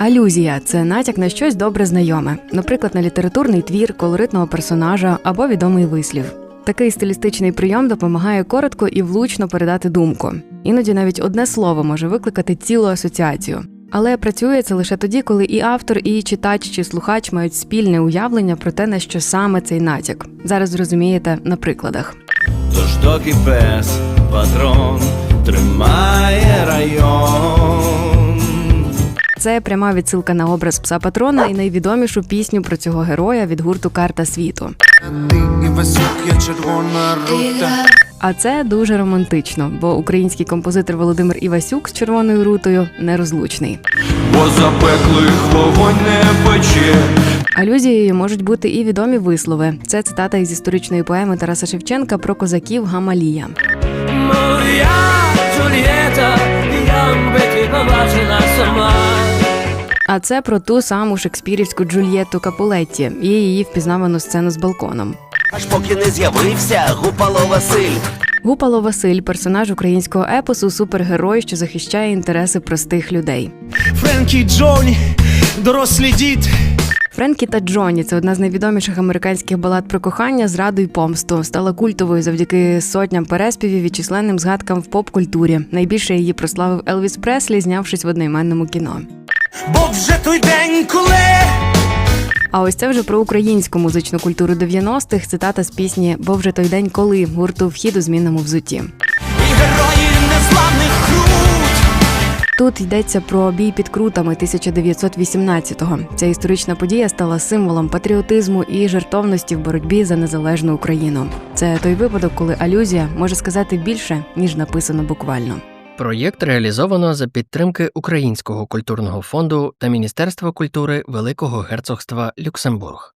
Алюзія це натяк на щось добре знайоме, наприклад, на літературний твір, колоритного персонажа або відомий вислів. Такий стилістичний прийом допомагає коротко і влучно передати думку. Іноді навіть одне слово може викликати цілу асоціацію. Але працює це лише тоді, коли і автор, і читач чи слухач мають спільне уявлення про те, на що саме цей натяк. Зараз зрозумієте на прикладах. Тож доки пес, патрон тримає. Це пряма відсилка на образ пса патрона і найвідомішу пісню про цього героя від гурту Карта світу. А це дуже романтично, бо український композитор Володимир Івасюк з червоною рутою нерозлучний. Бо запеклих вогонь не пече. Алюзією можуть бути і відомі вислови. Це цитата із історичної поеми Тараса Шевченка про козаків Гамалія. Моя Джульєта, як А це про ту саму шекспірівську Джульєтту Капулетті і її впізнавану сцену з балконом. Аж поки не з'явився Гупало Василь. Гупало Василь персонаж українського епосу, супергерой, що захищає інтереси простих людей. Френкі Джоні, дорослі діти. Френкі та Джонні це одна з найвідоміших американських балад про кохання, зраду й помсту. Стала культовою завдяки сотням переспівів і численним згадкам в поп-культурі. Найбільше її прославив Елвіс Преслі, знявшись в одноіменному кіно. Бо вже той день, коли А ось це вже про українську музичну культуру 90-х. Цитата з пісні Бо вже той день, коли гурту вхід у змінному взутті. І герої незламних крут. Тут йдеться про бій під крутами 1918-го. Ця історична подія стала символом патріотизму і жертовності в боротьбі за незалежну Україну. Це той випадок, коли алюзія може сказати більше ніж написано буквально. Проєкт реалізовано за підтримки Українського культурного фонду та Міністерства культури Великого Герцогства Люксембург.